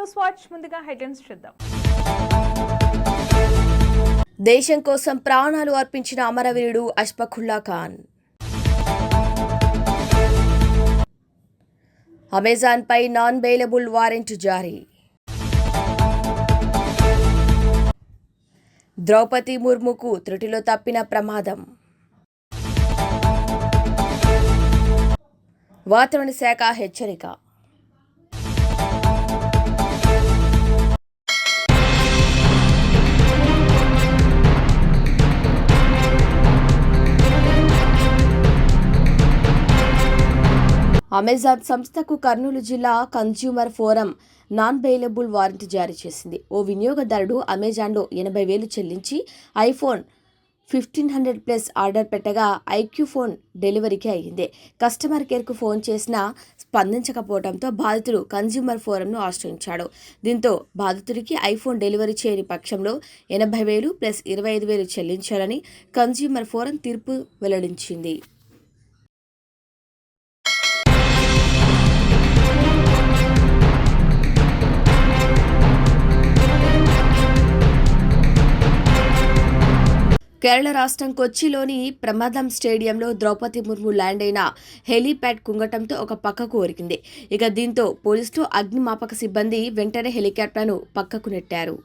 News watch ముందుగా headlines చూద్దాం. దేశం కోసం ప్రాణాలు అర్పించిన అమరవీరుడు అష్ఫకుల్లా ఖాన్. అమెజాన్పై నాన్ బెయిలబుల్ వారెంట్ జారీ. ద్రౌపది ముర్ముకు త్రుటిలో తప్పిన ప్రమాదం. వాతావరణ శాఖ హెచ్చరిక. అమెజాన్ సంస్థకు కర్నూలు జిల్లా consumer forum non bailable warrant జారీ చేసింది. ఓ వినియోగదారుడు అమెజాన్లో ఎనభై వేలు చెల్లించి iPhone fifteen hundred plus order పెట్టగా ఐక్యూ ఫోన్ డెలివరీకి అయ్యింది. కస్టమర్ కేర్కు ఫోన్ చేసినా స్పందించకపోవడంతో బాధితుడు కన్స్యూమర్ ఫోరంను ఆశ్రయించాడు. దీంతో బాధితుడికి ఐఫోన్ డెలివరీ చేయని పక్షంలో ఎనభై వేలు ప్లస్ ఇరవై ఐదు వేలు చెల్లించాలని కన్స్యూమర్ ఫోరం తీర్పు వెల్లడించింది. కేరళ రాష్ట్రం కొచ్చిలోని ప్రమాదం స్టేడియంలో ద్రౌపది ముర్ము ల్యాండ్ అయిన హెలీప్యాడ్ కుంగటంతో ఒక పక్కకు ఒరికింది ఇక దీంతో పోలీసులు అగ్నిమాపక సిబ్బంది వెంటనే హెలికాప్టర్ను పక్కకు నెట్టారు.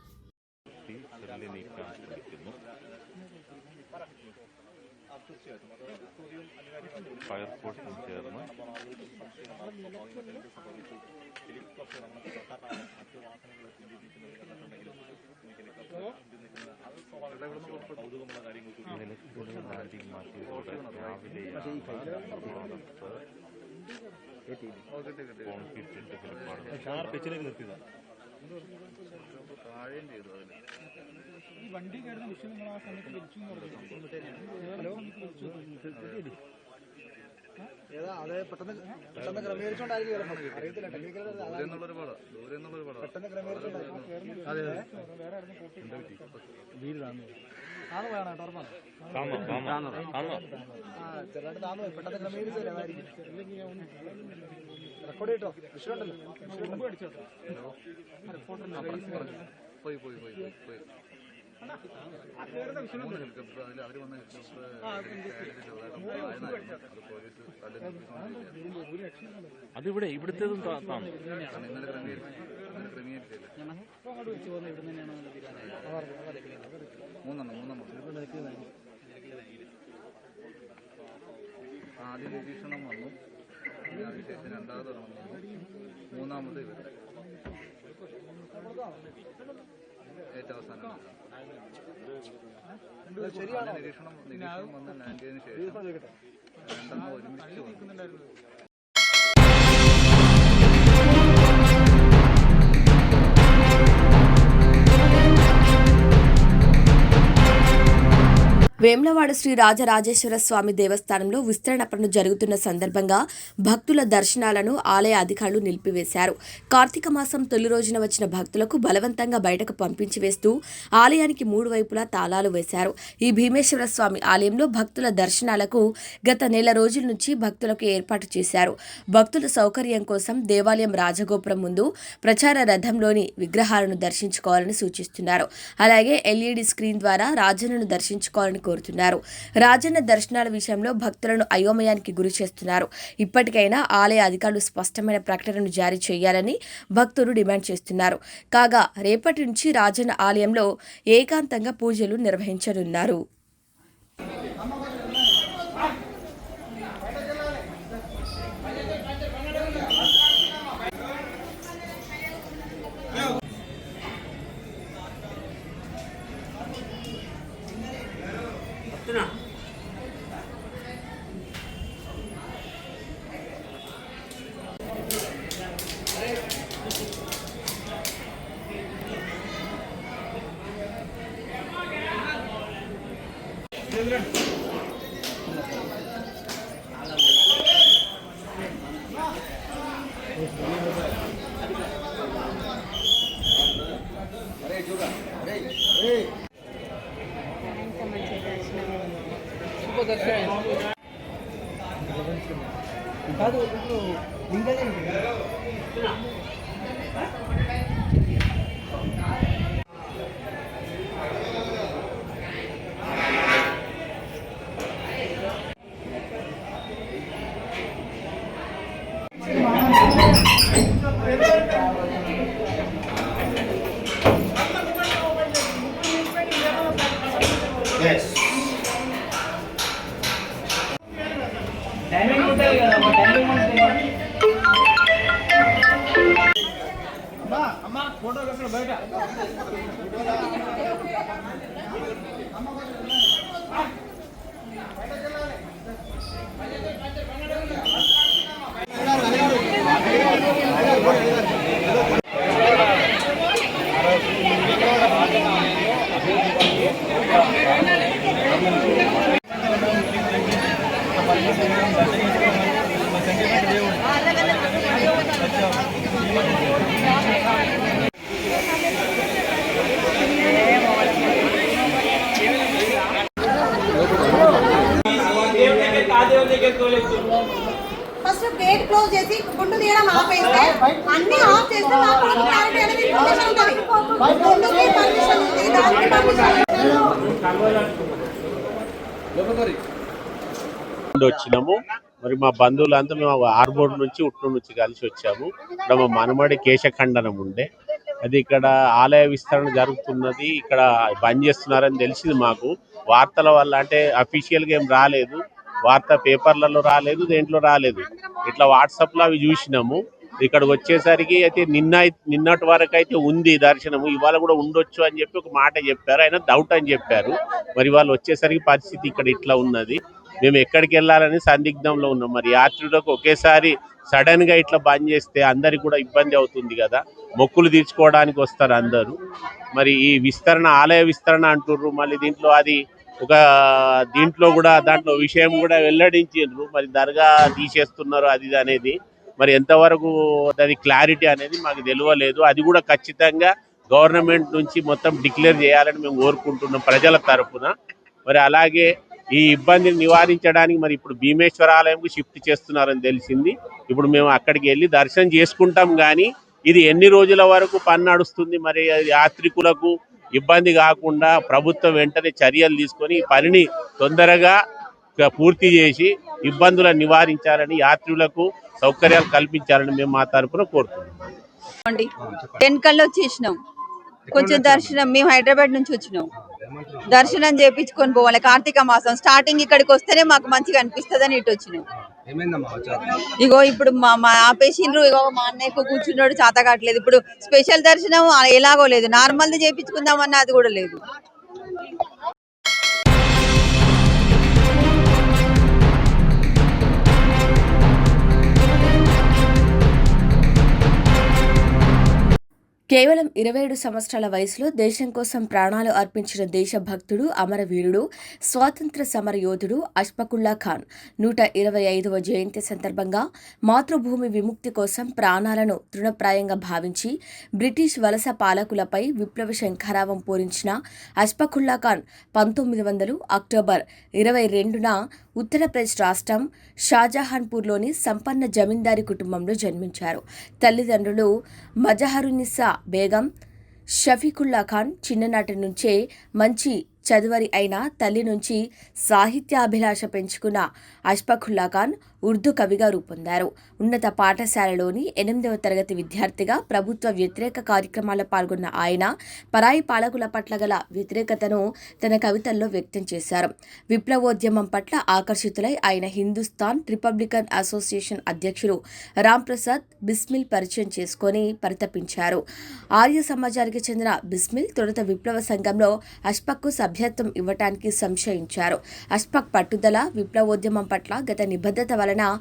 കോൺക്രീറ്റ് ഇട്ട് ഫിലിപ്പാണ് ഷാർപ്പ് എച്ചിലേക്ക് നിർത്തിയതാണ് ഈ വണ്ടി കയറുന്ന വിഷയം നിങ്ങൾ ആ. സമയത്ത് വിളിച്ചു ഹലോ അതെ പെട്ടെന്ന് പെട്ടെന്ന് ക്രമീകരിച്ചോണ്ടായിരിക്കും അറിയത്തില്ല ടെക്നിക്കൽ പെട്ടെന്ന് ക്രമീകരിച്ചോണ്ടായിരുന്നു വേറെ വീടാണ് താന്ന് പോയാണ് കേട്ടോ ഉറപ്പാണ്. ചെറുതായിട്ട് താന്ന് പോയി. പെട്ടെന്ന് ക്രമീകരിച്ചു തരാമായിരിക്കും. റെക്കോർഡ് കേട്ടോ. വിഷയമുണ്ടല്ലോ റിപ്പോർട്ടർ പോയി പോയി പോയി പോയി. അവർ വന്ന ഹെലികോപ്റ്റർ അതിവിടെ ഇവിടുത്തേതും ഇന്നലെ ആദ്യം നിരീക്ഷണം വന്നു അതിനുശേഷം രണ്ടാമത് ഒരെണ്ണം വന്നു മൂന്നാമത് ഇവർ ഏറ്റവും അവസാനം ശരിയാണ്? നിരീക്ഷണം നിരീക്ഷണം വന്ന് ലാൻഡ് ചെയ്തതിനു ശേഷം രണ്ടെണ്ണം ഒരുമിച്ച് വന്നു. వేములవాడ శ్రీ రాజరాజేశ్వర స్వామి దేవస్థానంలో విస్తరణ పనులు జరుగుతున్న సందర్భంగా భక్తుల దర్శనాలను ఆలయ అధికారులు నిలిపివేశారు. కార్తీక మాసం తొలి రోజున వచ్చిన భక్తులకు బలవంతంగా బయటకు పంపించి వేస్తూ ఆలయానికి మూడు వైపులా తాళాలు వేశారు. ఈ భీమేశ్వర స్వామి ఆలయంలో భక్తుల దర్శనాలకు గత నెల రోజుల నుంచి భక్తులకు ఏర్పాటు చేశారు. భక్తుల సౌకర్యం కోసం దేవాలయం రాజగోపురం ముందు ప్రచార రథంలోని విగ్రహాలను దర్శించుకోవాలని సూచిస్తున్నారు. అలాగే ఎల్ఈడి స్క్రీన్ ద్వారా రాజులను దర్శించుకోవాలని కోరుతున్నారు. రాజన్న దర్శనాల విషయంలో భక్తులను అయోమయానికి గురి చేస్తున్నారు. ఇప్పటికైనా ఆలయ అధికారులు స్పష్టమైన ప్రకటనను జారీ చేయాలని భక్తులు డిమాండ్ చేస్తున్నారు. కాగా రేపటి నుంచి రాజన్న ఆలయంలో ఏకాంతంగా పూజలు నిర్వహించనున్నారు. కాదు ఇప్పుడు ఇంకా వచ్చినాము. మరి మా బంధువులంతా మేము ఆర్బోర్డ్ నుంచి ఉట్టు నుంచి కలిసి వచ్చాము. ఇక్కడ మా మనమడి కేశఖండనం ఉండే. అది ఇక్కడ ఆలయ విస్తరణ జరుగుతున్నది. ఇక్కడ బంద్ చేస్తున్నారని తెలిసింది మాకు. వార్తల వల్ల అంటే అఫీషియల్గా ఏం రాలేదు. వార్త పేపర్లలో రాలేదు దేంట్లో రాలేదు. ఇట్లా వాట్సాప్లో అవి చూసినాము. ఇక్కడికి వచ్చేసరికి అయితే నిన్న నిన్నటి వరకు అయితే ఉంది దర్శనము. ఇవాళ కూడా ఉండొచ్చు అని చెప్పి ఒక మాట చెప్పారు. ఆయన డౌట్ అని చెప్పారు. మరి వాళ్ళు వచ్చేసరికి పరిస్థితి ఇక్కడ ఇట్లా ఉన్నది. మేము ఎక్కడికి వెళ్ళాలని సందిగ్ధంలో ఉన్నాం. మరి యాత్రికులకు ఒకేసారి సడన్గా ఇట్లా బంద్ చేస్తే అందరికి కూడా ఇబ్బంది అవుతుంది కదా? మొక్కులు తీర్చుకోవడానికి వస్తారు అందరూ. మరి ఈ విస్తరణ ఆలయ విస్తరణ అంటుర్రు. మళ్ళీ దీంట్లో అది ఒక దీంట్లో కూడా దాంట్లో విషయం కూడా వెల్లడించిండ్రు. మరి దర్గా తీసేస్తున్నారు అది అనేది. మరి ఎంతవరకు అది క్లారిటీ అనేది మాకు తెలియలేదు. అది కూడా ఖచ్చితంగా గవర్నమెంట్ నుంచి మొత్తం డిక్లేర్ చేయాలని మేము కోరుకుంటున్నాం ప్రజల తరఫున మరి అలాగే ఈ ఇబ్బందిని నివారించడానికి మరి ఇప్పుడు భీమేశ్వర ఆలయంకు షిఫ్ట్ చేస్తున్నారని తెలిసింది. ఇప్పుడు మేము అక్కడికి వెళ్ళి దర్శనం చేసుకుంటాం కానీ ఇది ఎన్ని రోజుల వరకు పని నడుస్తుంది మరి అది యాత్రికులకు ఇబ్బంది కాకుండా ప్రభుత్వం వెంటనే చర్యలు తీసుకొని ఈ పనిని తొందరగా పూర్తి చేసి ఇబ్బందులను నివారించాలని యాత్రికులకు సౌకర్యాలు కల్పించాలని మేము మా తరపున కోరుతున్నాం. టెన్ కల్లా వచ్చేసినాం. కొంచెం దర్శనం మేము హైదరాబాద్ నుంచి వచ్చినాం. దర్శనం చేపించుకొని పోవాలి. కార్తీక మాసం స్టార్టింగ్ ఇక్కడికి వస్తేనే మాకు మంచిగా అనిపిస్తుంది అని ఇటు వచ్చినాం. ఇగో ఇప్పుడు మా మా ఆపేసిండ్రు. ఇగో మా అన్నయ్యకు కూర్చున్నాడు చేత కావట్లేదు. ఇప్పుడు స్పెషల్ దర్శనం ఎలాగో లేదు. నార్మల్ది చేపించుకుందామన్నా అది కూడా లేదు. కేవలం ఇరవై ఏడు సంవత్సరాల వయసులో దేశం కోసం ప్రాణాలు అర్పించిన దేశభక్తుడు అమరవీరుడు స్వాతంత్ర సమర యోధుడు అష్ఫకుల్లా ఖాన్. నూట ఇరవై ఐదవ జయంతి సందర్భంగా మాతృభూమి విముక్తి కోసం ప్రాణాలను తృణప్రాయంగా భావించి బ్రిటిష్ వలస పాలకులపై విప్లవ శంఖారావం పూరించిన అష్ఫకుల్లా ఖాన్ పంతొమ్మిది వందలు అక్టోబర్ ఇరవై రెండున ఉత్తరప్రదేశ్ రాష్ట్రం షాజహాన్పూర్లోని సంపన్న జమీందారి కుటుంబంలో జన్మించారు. తల్లిదండ్రులు మజహరునిసా బేగం షఫీకుల్లా ఖాన్ చిన్ననాటి నుంచే మంచి చదువరి అయిన తల్లి నుంచి సాహిత్యాభిలాష పెంచుకున్న అష్ఫకుల్లా ఖాన్ ఉర్దూ కవిగా రూపొందారు. ఉన్నత పాఠశాలలోని ఎనిమిదవ తరగతి విద్యార్థిగా ప్రభుత్వ వ్యతిరేక కార్యక్రమాల్లో పాల్గొన్న ఆయన పరాయి పాలకుల పట్ల గల వ్యతిరేకతను తన కవితల్లో వ్యక్తం చేశారు. విప్లవోద్యమం పట్ల ఆకర్షితులై ఆయన హిందుస్థాన్ రిపబ్లికన్ అసోసియేషన్ అధ్యక్షుడు రాంప్రసాద్ బిస్మిల్ పరిచయం చేసుకొని పరితపించారు. ఆర్య సమాజానికి చెందిన బిస్మిల్ తొలుత విప్లవ సంఘంలో అష్పక్కు సభ్యత్వం ఇవ్వటానికి సంశయించారు. అష్ఫక్ పట్టుదల విప్లవోద్యమం పట్ల గత నిబద్ధత వలన now.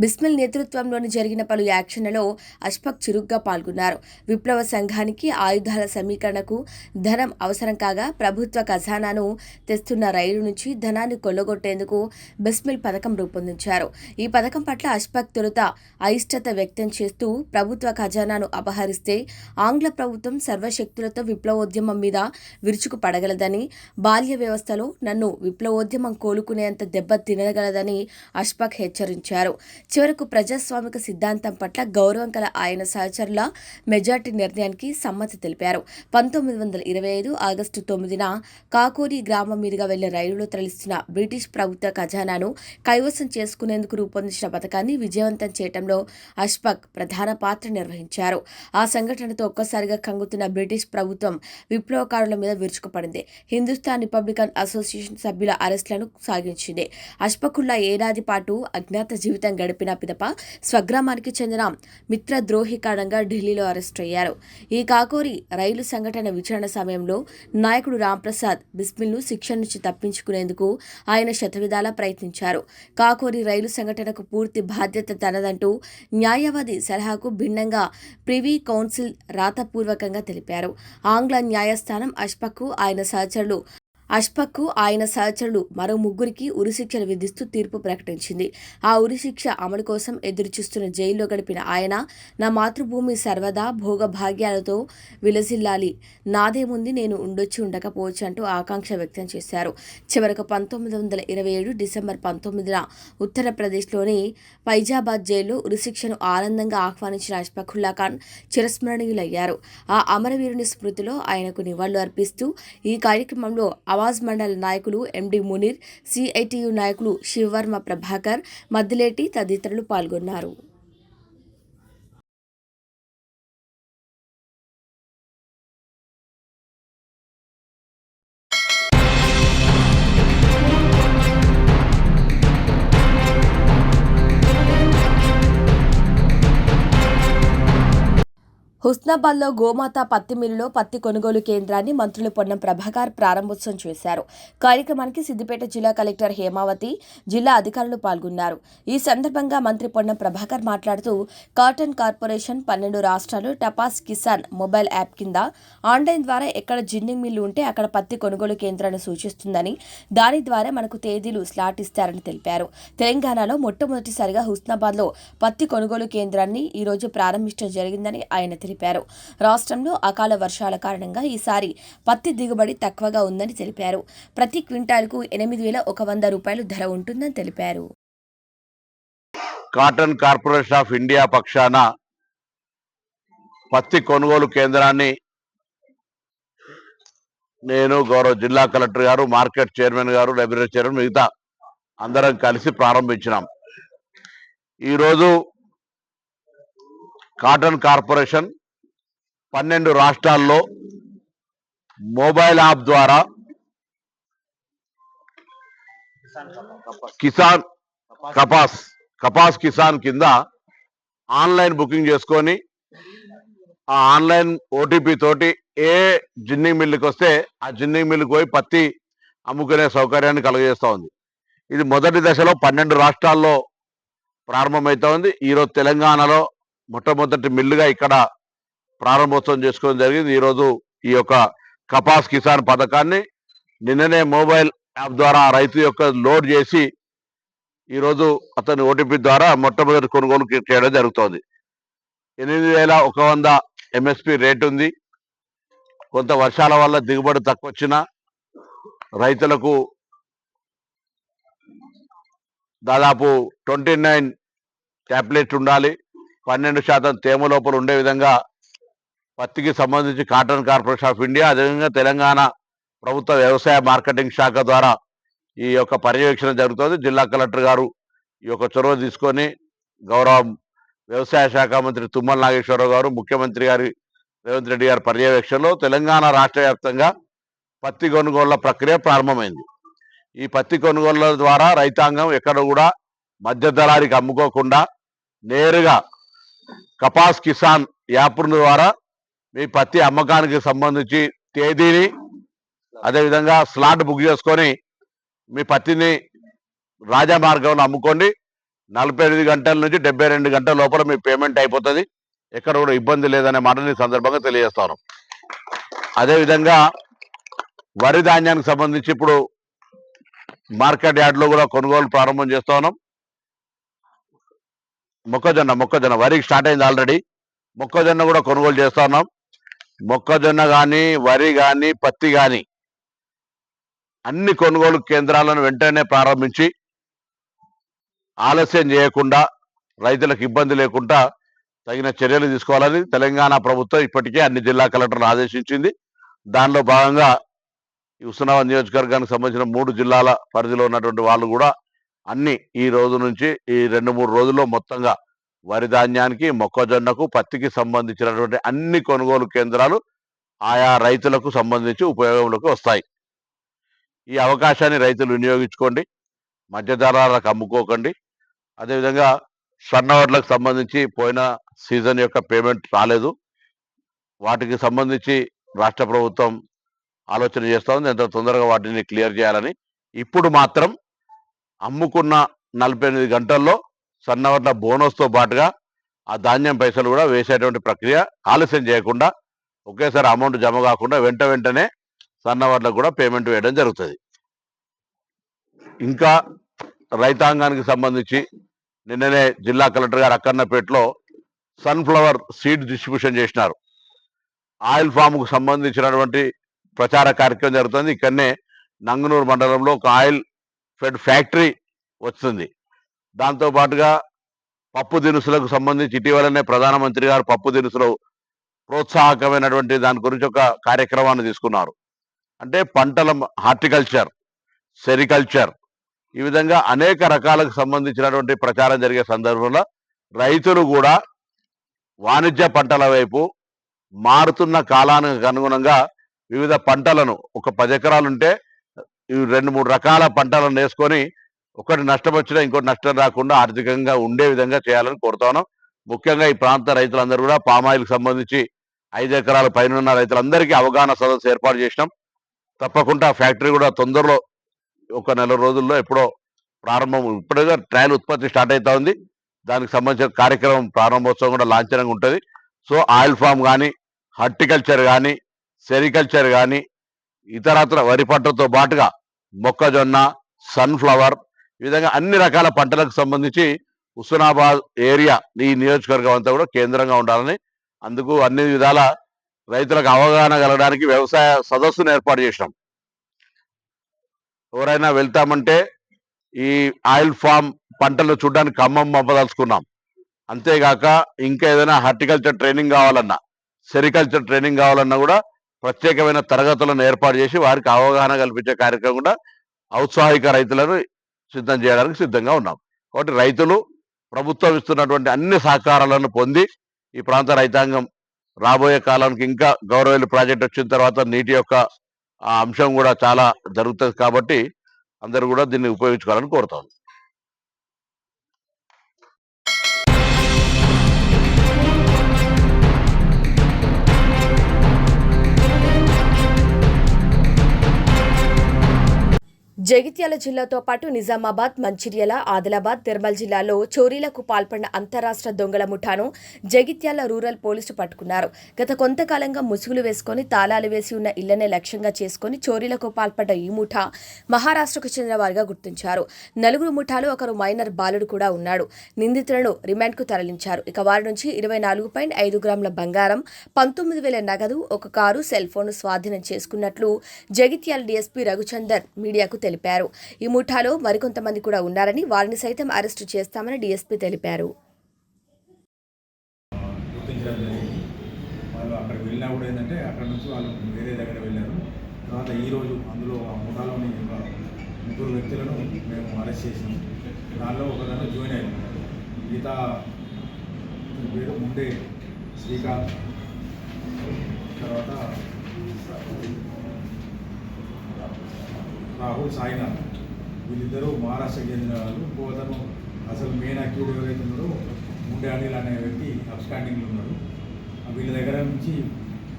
బిస్మిల్ నేతృత్వంలోని జరిగిన పలు యాక్షన్లలో అష్ఫక్ చురుగ్గా పాల్గొన్నారు. విప్లవ సంఘానికి ఆయుధాల సమీకరణకు ధనం అవసరం కాగా ప్రభుత్వ ఖజానాను తెస్తున్న రైలు నుంచి ధనాన్ని కొల్లగొట్టేందుకు బిస్మిల్ పథకం రూపొందించారు. ఈ పథకం పట్ల అష్ఫక్ తొలుత అయిష్టత వ్యక్తం చేస్తూ ప్రభుత్వ ఖజానాను అపహరిస్తే ఆంగ్ల ప్రభుత్వం సర్వశక్తులతో విప్లవోద్యమం మీద విరుచుకు పడగలదని బాల్య వ్యవస్థలో నన్ను విప్లవోద్యమం కోలుకునేంత దెబ్బ తినగలదని అష్ఫక్ హెచ్చరించారు. చివరకు ప్రజాస్వామిక సిద్ధాంతం పట్ల గౌరవం కల ఆయన సహచరుల మెజార్టీ నిర్ణయానికి సమ్మతి తెలిపారు. పంతొమ్మిది వందల ఇరవై ఐదు ఆగస్టు తొమ్మిదిన కాకోరి గ్రామం మీదుగా వెళ్ళే రైలులో తరలిస్తున్న బ్రిటిష్ ప్రభుత్వ ఖజానాను కైవసం చేసుకునేందుకు రూపొందించిన పథకాన్ని విజయవంతం చేయడంలో అష్ఫక్ ప్రధాన పాత్ర నిర్వహించారు. ఆ సంఘటనతో ఒక్కసారిగా కంగుతున్న బ్రిటిష్ ప్రభుత్వం విప్లవకారుల మీద విరుచుకుపడింది. హిందుస్థాన్ రిపబ్లికన్ అసోసియేషన్ సభ్యుల అరెస్టులను సాగించింది. అష్ఫకుల్లా ఏడాది పాటు అజ్ఞాత జీవితం గడిపి జరిపిన పిదప స్వగ్రామానికి చెందిన మిత్రద్రోహి కారణంగా ఢిల్లీలో అరెస్ట్ అయ్యారు. ఈ కాకోరి రైలు సంఘటన విచారణ సమయంలో నాయకుడు రాంప్రసాద్ బిస్మిల్ను శిక్ష నుంచి తప్పించుకునేందుకు ఆయన శతవిధాలా ప్రయత్నించారు. కాకోరి రైలు సంఘటనకు పూర్తి బాధ్యత తనదంటూ న్యాయవాది సలహాకు భిన్నంగా ప్రివీ కౌన్సిల్ రాతపూర్వకంగా తెలిపారు. ఆంగ్ల న్యాయస్థానం అష్పక్కు ఆయన సహచరులు అష్పక్కు ఆయన సహచరులు మరో ముగ్గురికి ఉరిశిక్షలు విధిస్తూ తీర్పు ప్రకటించింది. ఆ ఉరిశిక్ష అమలు కోసం ఎదురుచూస్తున్న జైల్లో గడిపిన ఆయన నా మాతృభూమి సర్వదా భోగభాగ్యాలతో విలసిల్లాలి. నాదేముంది నేను ఉండొచ్చి ఉండకపోవచ్చు అంటూ ఆకాంక్ష వ్యక్తం చేశారు. చివరకు పంతొమ్మిది వందల ఇరవై ఏడు డిసెంబర్ పంతొమ్మిదిన ఉత్తరప్రదేశ్లోని ఫైజాబాద్ జైల్లో ఉరిశిక్షను ఆనందంగా ఆహ్వానించిన అష్ఫాకుల్లా ఖాన్ చిరస్మరణీయులయ్యారు. ఆ అమరవీరుని స్మృతిలో ఆయనకు నివాళులు అర్పిస్తూ ఈ కార్యక్రమంలో అవాజ్ మండల్ నాయకులు ఎండి మునీర్ సిఐటియు నాయకులు శివవర్మ ప్రభాకర్ మద్దిలేటి తదితరులు పాల్గొన్నారు. హుస్నాబాద్లో గోమాత పత్తి మిల్లులో పత్తి కొనుగోలు కేంద్రాన్ని మంత్రులు పొన్నం ప్రభాకర్ ప్రారంభోత్సవం చేశారు. కార్యక్రమానికి సిద్దిపేట జిల్లా కలెక్టర్ హేమావతి జిల్లా అధికారులు పాల్గొన్నారు. ఈ సందర్భంగా మంత్రి పొన్నం ప్రభాకర్ మాట్లాడుతూ కాటన్ కార్పొరేషన్ పన్నెండు రాష్ట్రాలు టపాస్ కిసాన్ మొబైల్ యాప్ కింద ఆన్లైన్ ద్వారా ఎక్కడ జిన్నింగ్ మిల్లు ఉంటే అక్కడ పత్తి కొనుగోలు కేంద్రాన్ని సూచిస్తుందని దాని ద్వారా మనకు తేదీలు స్లాట్ ఇస్తారని తెలిపారు. తెలంగాణలో మొట్టమొదటిసారిగా హుస్నాబాద్లో పత్తి కొనుగోలు కేంద్రాన్ని ఈరోజు ప్రారంభించడం జరిగిందని ఆయన తెలిపారు. రాష్ట్రంలో అకాల వర్షాల కారణంగా ఈసారి పత్తి దిగుబడి తక్కువగా ఉందని తెలిపారు. ప్రతి క్వింటాల్కు ఎనిమిది వేల ఒక వంద రూపాయలు ధర ఉంటుందని తెలిపారు. కాటన్ కార్పొరేషన్ ఆఫ్ ఇండియా పక్షాన పత్తి కొనుగోలు కేంద్రాన్ని నేను గౌరవ జిల్లా collector garu market chairman garu library chairman మిగతా అందరం కలిసి ప్రారంభించినాం. ఈరోజు కాటన్ కార్పొరేషన్ పన్నెండు రాష్ట్రాల్లో మొబైల్ యాప్ ద్వారా కిసాన్ కపాస్ కపాస్ కిసాన్ కింద ఆన్లైన్ బుకింగ్ చేసుకొని ఆ ఆన్లైన్ ఓటీపీ తోటి ఏ జిన్నింగ్ మిల్లుకి వస్తే ఆ జిన్నింగ్ మిల్లుకి పోయి పత్తి అమ్ముకునే సౌకర్యాన్ని కలుగజేస్తూ ఉంది. ఇది మొదటి దశలో పన్నెండు రాష్ట్రాల్లో ప్రారంభమవుతా ఉంది. ఈరోజు తెలంగాణలో మొట్టమొదటి మిల్లుగా ఇక్కడ ప్రారంభోత్సవం చేసుకోవడం జరిగింది. ఈరోజు ఈ యొక్క కపాస్ కిసాన్ పథకాన్ని నిన్ననే మొబైల్ యాప్ ద్వారా రైతు యొక్క లోడ్ చేసి ఈరోజు అతని ఓటీపీ ద్వారా మొట్టమొదటి కొనుగోలు చేయడం జరుగుతోంది. ఎనిమిది వేల ఒక వంద ఎంఎస్పి రేటు ఉంది. కొంత వర్షాల వల్ల దిగుబడి తక్కువ వచ్చినా రైతులకు దాదాపు ట్వంటీ నైన్ ట్యాబ్లెట్ ఉండాలి. పన్నెండు శాతం తేమ లోపల ఉండే విధంగా పత్తికి సంబంధించి కాటన్ కార్పొరేషన్ ఆఫ్ ఇండియా అదేవిధంగా తెలంగాణ ప్రభుత్వ వ్యవసాయ మార్కెటింగ్ శాఖ ద్వారా ఈ యొక్క పర్యవేక్షణ జరుగుతుంది. జిల్లా కలెక్టర్ గారు ఈ యొక్క చొరవ తీసుకొని గౌరవ వ్యవసాయ శాఖ మంత్రి తుమ్మల నాగేశ్వరరావు గారు ముఖ్యమంత్రి గారి రేవంత్ రెడ్డి గారి పర్యవేక్షణలో తెలంగాణ రాష్ట్ర వ్యాప్తంగా పత్తి కొనుగోళ్ళ ప్రక్రియ ప్రారంభమైంది. ఈ పత్తి కొనుగోళ్ళ ద్వారా రైతాంగం ఎక్కడ కూడా మధ్య దళారికి అమ్ముకోకుండా నేరుగా కపాస్ కిసాన్ యాప్ ద్వారా మీ పత్తి అమ్మకానికి సంబంధించి తేదీని అదేవిధంగా స్లాట్ బుక్ చేసుకొని మీ పత్తిని రాజా మార్గంలో అమ్ముకోండి. నలభై ఐదు గంటల నుంచి డెబ్బై రెండు గంటల లోపల మీ పేమెంట్ అయిపోతుంది. ఎక్కడ కూడా ఇబ్బంది లేదనే మాటని సందర్భంగా తెలియజేస్తాను. అదేవిధంగా వరి ధాన్యానికి సంబంధించి ఇప్పుడు మార్కెట్ యార్డ్లో కూడా కొనుగోలు ప్రారంభం చేస్తా ఉన్నాం మొక్కజొన్న మొక్కజొన్న వరికి స్టార్ట్ అయింది ఆల్రెడీ. మొక్కజొన్న కూడా కొనుగోలు చేస్తా ఉన్నాం మొక్కజొన్న కానీ వరి కానీ పత్తి కానీ అన్ని కొనుగోలు కేంద్రాలను వెంటనే ప్రారంభించి ఆలస్యం చేయకుండా రైతులకు ఇబ్బంది లేకుండా తగిన చర్యలు తీసుకోవాలని తెలంగాణ ప్రభుత్వం ఇప్పటికే అన్ని జిల్లా కలెక్టర్లు ఆదేశించింది. దానిలో భాగంగా ఈ హుస్నాబాద్ నియోజకవర్గానికి సంబంధించిన మూడు జిల్లాల పరిధిలో ఉన్నటువంటి వాళ్ళు కూడా అన్ని ఈ రోజు నుంచి ఈ రెండు మూడు రోజుల్లో మొత్తంగా వరి ధాన్యానికి మొక్కజొన్నకు పత్తికి సంబంధించినటువంటి అన్ని కొనుగోలు కేంద్రాలు ఆయా రైతులకు సంబంధించి ఉపయోగంలోకి వస్తాయి. ఈ అవకాశాన్ని రైతులు వినియోగించుకోండి మధ్యధరాలకు అమ్ముకోకండి. అదేవిధంగా సన్నవర్లకు సంబంధించి పోయిన సీజన్ యొక్క పేమెంట్ రాలేదు. వాటికి సంబంధించి రాష్ట్ర ప్రభుత్వం ఆలోచన చేస్తూ ఉంది ఎంత తొందరగా వాటిని క్లియర్ చేయాలని. ఇప్పుడు మాత్రం అమ్ముకున్న నలభై ఎనిమిది గంటల్లో సన్నవడ్ల బోనస్తో పాటుగా ఆ ధాన్యం పైసలు కూడా వేసేటువంటి ప్రక్రియ ఆలస్యం చేయకుండా ఒకేసారి అమౌంట్ జమ కాకుండా వెంట వెంటనే సన్నవడ్లకు కూడా పేమెంట్ వేయడం జరుగుతుంది. ఇంకా రైతాంగానికి సంబంధించి నిన్ననే జిల్లా కలెక్టర్ గారు అక్కన్నపేటలో సన్ఫ్లవర్ సీడ్ డిస్ట్రిబ్యూషన్ చేసినారు. ఆయిల్ ఫామ్కు సంబంధించినటువంటి ప్రచార కార్యక్రమం జరుగుతుంది. ఇక్కడనే నంగనూరు మండలంలో ఒక ఆయిల్ ఫెడ్ ఫ్యాక్టరీ వస్తుంది. దాంతో పాటుగా పప్పు దినుసులకు సంబంధించి ఇటీవలనే ప్రధానమంత్రి గారు పప్పు దినుసులు ప్రోత్సాహకమైనటువంటి దాని గురించి ఒక కార్యక్రమాన్ని తీసుకున్నారు. అంటే పంటల హార్టికల్చర్ సెరికల్చర్ ఈ విధంగా అనేక రకాలకు సంబంధించినటువంటి ప్రచారం జరిగే సందర్భంలో రైతులు కూడా వాణిజ్య పంటల వైపు మారుతున్న కాలానికి అనుగుణంగా వివిధ పంటలను ఒక పది ఎకరాలుంటే ఈ రెండు మూడు రకాల పంటలను వేసుకొని ఒకటి నష్టం వచ్చినా ఇంకోటి నష్టం రాకుండా ఆర్థికంగా ఉండే విధంగా చేయాలని కోరుతాను. ముఖ్యంగా ఈ ప్రాంత రైతులందరూ కూడా పామాయిల్కి సంబంధించి ఐదు ఎకరాల పైన ఉన్న రైతులందరికీ అవగాహన సదస్సు ఏర్పాటు చేసినాం. తప్పకుండా ఫ్యాక్టరీ కూడా తొందరలో ఒక నెల రోజుల్లో ఎప్పుడో ప్రారంభం ఇప్పుడుగా ట్రయల్ ఉత్పత్తి స్టార్ట్ అవుతా ఉంది. దానికి సంబంధించిన కార్యక్రమం ప్రారంభోత్సవం కూడా లాంఛనంగా ఉంటుంది. సో ఆయిల్ ఫామ్ కానీ హార్టికల్చర్ కానీ సెరికల్చర్ కానీ ఇతరత్ర వరి పంటతో పాటుగా మొక్కజొన్న సన్ఫ్లవర్ ఈ విధంగా అన్ని రకాల పంటలకు సంబంధించి హుస్నాబాద్ ఏరియా ఈ నియోజకవర్గం అంతా కూడా కేంద్రంగా ఉండాలని అందుకు అన్ని విధాల రైతులకు అవగాహన కలగడానికి వ్యవసాయ సదస్సును ఏర్పాటు చేసినాం. ఎవరైనా వెళ్తామంటే ఈ ఆయిల్ ఫామ్ పంటలు చూడడానికి ఖమ్మం పంపదలుచుకున్నాం. అంతేగాక ఇంకా ఏదైనా హార్టికల్చర్ ట్రైనింగ్ కావాలన్నా సెరికల్చర్ ట్రైనింగ్ కావాలన్నా కూడా ప్రత్యేకమైన తరగతులను ఏర్పాటు చేసి వారికి అవగాహన కల్పించే కార్యక్రమం కూడా ఔత్సాహిక రైతులను సిద్ధం చేయడానికి సిద్ధంగా ఉన్నాం. కాబట్టి రైతులు ప్రభుత్వం ఇస్తున్నటువంటి అన్ని సహకారాలను పొంది ఈ ప్రాంత రైతాంగం రాబోయే కాలానికి ఇంకా గౌరవేలు ప్రాజెక్ట్ వచ్చిన తర్వాత నీటి యొక్క అంశం కూడా చాలా జరుగుతుంది కాబట్టి అందరూ కూడా దీన్ని ఉపయోగించుకోవాలని కోరుతాను జగిత్యాల జిల్లాతో పాటు నిజామాబాద్ మంచిర్యాల ఆదిలాబాద్ నిర్మల్ జిల్లాలో చోరీలకు పాల్పడిన అంతరాష్ట్ర దొంగల ముఠాను జగిత్యాల రూరల్ పోలీసులు పట్టుకున్నారు. గత కొంతకాలంగా ముసుగులు వేసుకొని తాళాలు వేసి ఉన్న ఇళ్ళనే లక్ష్యంగా చేసుకుని చోరీలకు పాల్పడ్డ ఈ ముఠా మహారాష్ట్రకు చెందిన వారిగా గుర్తించారు. నలుగురు ముఠాలు ఒకరు మైనర్ బాలుడు కూడా ఉన్నాడు. నిందితులను రిమాండ్కు తరలించారు. ఇక వారి నుంచి ఇరవై నాలుగు పాయింట్ ఐదు గ్రాముల బంగారం పంతొమ్మిది వేల నగదు ఒక కారు సెల్ ఫోన్ స్వాధీనం చేసుకున్నట్లు జగిత్యాల డీఎస్పీ రఘుచందర్ మీడియాకు తెలిపారు. తెలిపారు. ఈ ముఠాలో మరికొంతమంది కూడా ఉన్నారని వారిని సైతం అరెస్టు చేస్తామని డీఎస్పీ తెలిపారు. వాళ్ళు అక్కడికి వెళ్ళినా కూడా ఏంటంటే అక్కడ నుంచి వాళ్ళు వేరే దగ్గర వెళ్ళారు. తర్వాత ఈరోజు అందులో ఆ ముఠాలోని ముగ్గురు వ్యక్తులను మేము అరెస్ట్ చేసినాం దానిలో ఒకదాన్ని జాయిన్ అయ్యాం మిగతా పేరు ముందే శ్రీకాంత్. తర్వాత రాహుల్ సాయినాథ్ వీళ్ళిద్దరూ మహారాష్ట్ర చెందిన వాళ్ళు ఇంకోతను అసలు మెయిన్ అక్యూడ్ ఎవరైతే ఉన్నారో ముండే అనిల్ అనే వ్యక్తి అబ్స్టాండింగ్లో ఉన్నారు వీళ్ళ దగ్గర నుంచి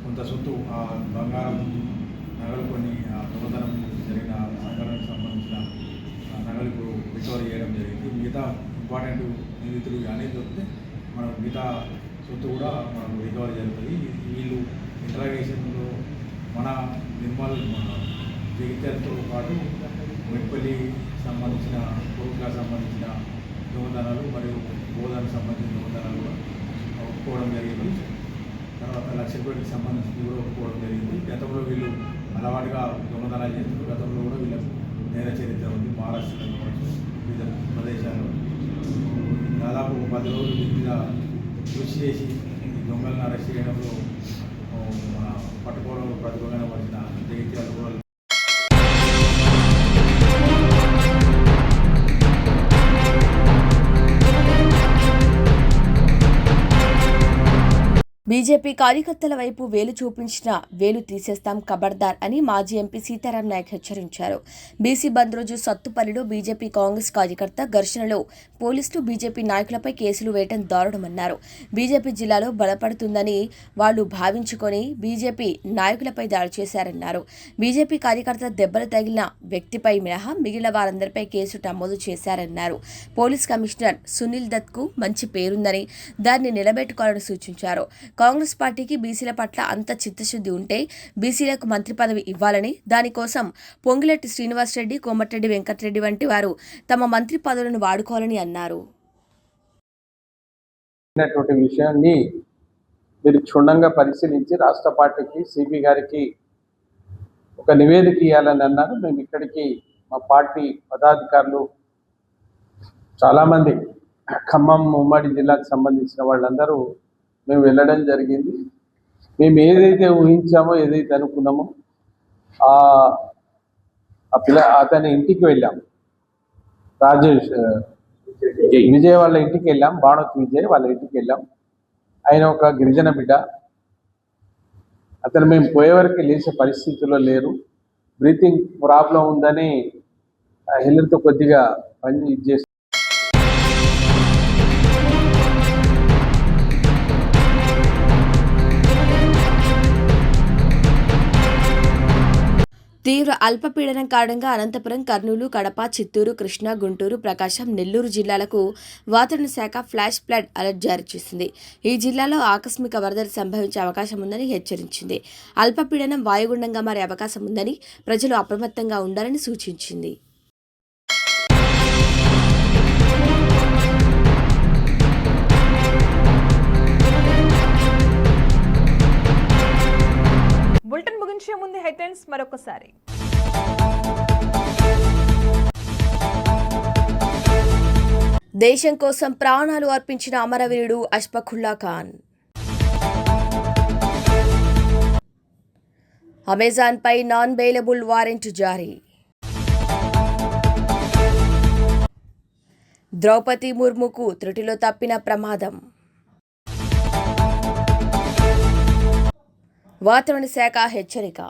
కొంత సొత్తు ఆ బంగారం నగలు కొన్ని ఆ దొంగతనం జరిగిన సంఘటనకు సంబంధించిన ఆ నగలు ఇప్పుడు రికవరీ చేయడం జరిగింది. మిగతా ఇంపార్టెంట్ నిందితులు కానీ దొరికితే మనం మిగతా సొత్తు కూడా మనం రికవరీ జరుగుతుంది. వీళ్ళు ఇంటరాగేషన్లో మన నిర్మల్ మన జగిత్యాలతో పాటు మెట్పల్లి సంబంధించిన కోట్లకు సంబంధించిన దొంగతనాలు మరియు గోదానికి సంబంధించిన దొంగతనాలు కూడా ఒప్పుకోవడం జరిగింది. తర్వాత లక్ష్మీపేటకి సంబంధించి కూడా ఒప్పుకోవడం జరిగింది. గతంలో వీళ్ళు అలవాటుగా దొంగతనాలు చేస్తున్నారు. గతంలో కూడా వీళ్ళకు నేర చరిత్ర ఉంది. మహారాష్ట్రలో వివిధ ప్రదేశాల్లో. దాదాపు పది రోజులు దీని కృషి చేసి ఈ దొంగలను అరెస్ట్ చేయడంలో మన పట్టుకోవడంలో ప్రతిభగా వచ్చిన జగిత్యాల రూరల్ బీజేపీ కార్యకర్తల వైపు వేలు చూపించిన వేలు తీసేస్తాం కబర్దార్ అని మాజీ ఎంపీ సీతారాం నాయక్ హెచ్చరించారు. బీసీ బంద్ రోజు సత్తుపల్లిలో బీజేపీ కాంగ్రెస్ కార్యకర్త ఘర్షణలో పోలీసులు బీజేపీ నాయకులపై కేసులు వేయటం దారుణమన్నారు. బీజేపీ జిల్లాలో బలపడుతుందని వాళ్ళు భావించుకొని బీజేపీ నాయకులపై దాడి చేశారన్నారు. బీజేపీ కార్యకర్త దెబ్బలు తగిలిన వ్యక్తిపై మినహా మిగిలిన వారందరిపై కేసు నమోదు చేశారన్నారు. పోలీస్ కమిషనర్ సునీల్ దత్కు మంచి పేరుందని దాన్ని నిలబెట్టుకోవాలని సూచించారు. కాంగ్రెస్ పార్టీకి బీసీల పట్ల అంత చిత్తశుద్ధి ఉంటే బీసీలకు మంత్రి పదవి ఇవ్వాలని దానికోసం పొంగిలెట్టి శ్రీనివాసరెడ్డి కోమటిరెడ్డి వెంకటరెడ్డి వంటి వారు తమ మంత్రి పదవులను వాడుకోవాలని అన్నారు. విషయాన్ని మీరు క్షుణ్ణంగా పరిశీలించి రాష్ట్ర పార్టీకి సిపి గారికి ఒక నివేదిక ఇవ్వాలని అన్నారు. మేము ఇక్కడికి మా పార్టీ పదాధికారులు చాలామంది ఖమ్మం ఉమ్మడి జిల్లాకు సంబంధించిన వాళ్ళందరూ మేము వెళ్ళడం జరిగింది. మేము ఏదైతే ఊహించామో ఏదైతే అనుకున్నామో ఆ పిల్ల అతని ఇంటికి వెళ్ళాం. రాజేష్ విజయ్. వాళ్ళ ఇంటికి వెళ్ళాం. బాణత్ విజయ్ వాళ్ళ ఇంటికి వెళ్ళాం. ఆయన ఒక గిరిజన బిడ్డ. అతను మేము పోయేవరకు లేచే పరిస్థితిలో లేరు. బ్రీతింగ్ ప్రాబ్లం ఉందని హెల్త్తో కొద్దిగా పని ఇది చేసి తీవ్ర అల్పపీడనం కారణంగా అనంతపురం కర్నూలు కడప చిత్తూరు కృష్ణా గుంటూరు ప్రకాశం నెల్లూరు జిల్లాలకు వాతావరణ శాఖ ఫ్లాష్ ఫ్లడ్ అలర్ట్ జారీ చేసింది. ఈ జిల్లాలో ఆకస్మిక వరదలు సంభవించే అవకాశం ఉందని హెచ్చరించింది. అల్పపీడనం వాయుగుండంగా మారే అవకాశం ఉందని ప్రజలు అప్రమత్తంగా ఉండాలని సూచించింది. బులెటిన్ ముందు హెడ్లైన్స్ మరొకసారి. దేశం కోసం ప్రాణాలు అర్పించిన అమరవీరుడు అష్ఫఖుల్లా ఖాన్. అమెజాన్పై నాన్ బెయిలబుల్ వారెంట్ జారీ. ద్రౌపది ముర్ముకు త్రుటిలో తప్పిన ప్రమాదం. వాతావరణ శాఖ హెచ్చరిక.